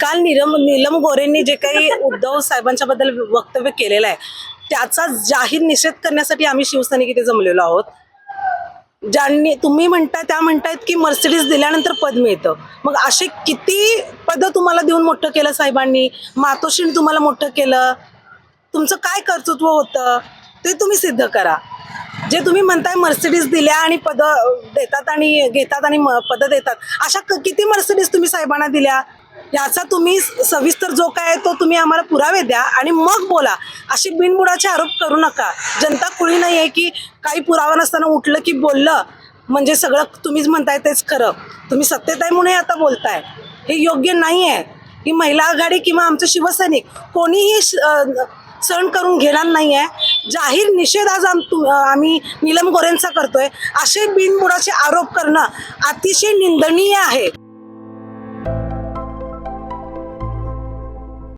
काल निलम नीलम गोरेंनी जे काही उद्धव साहेबांच्या बद्दल वक्तव्य केलेलं आहे त्याचा जाहीर निषेध करण्यासाठी आम्ही शिवसैनिक इथे जमलेलो आहोत. ज्यांनी तुम्ही म्हणताय त्या म्हणतायत की मर्सिडीज दिल्यानंतर पद मिळतं. मग असे किती पदं तुम्हाला देऊन मोठं केलं साहेबांनी? मातोश्रीने तुम्हाला मोठं केलं? तुमचं काय कर्तृत्व होतं? ते तुम्ही सिद्ध करा. जे तुम्ही म्हणताय मर्सिडीज दिल्या आणि पदं देतात आणि घेतात आणि म- पदं देतात अशा क- किती मर्सिडीज तुम्ही साहेबांना दिल्या? याचा तुम्ही सविस्तर जो काय आहे तो तुम्ही आम्हाला पुरावे द्या आणि मग बोला. अशी बिनबुडाचे आरोप करू नका. जनता कुळी नाही आहे की काही पुरावा नसताना उठलं की बोललं. म्हणजे सगळं तुम्हीच म्हणताय तेच खरं. तुम्ही सत्तेत आहे म्हणून आता बोलताय. हे योग्य नाही आहे ही महिला आघाडी किंवा आमचं शिवसैनिक कोणीही श- सहन करून घेणार नाही आहे जाहीर निषेध आज आम तू आम्ही नीलम गोरेंचा करतोय. असे बिनबुडाचे आरोप करणं अतिशय निंदनीय आहे.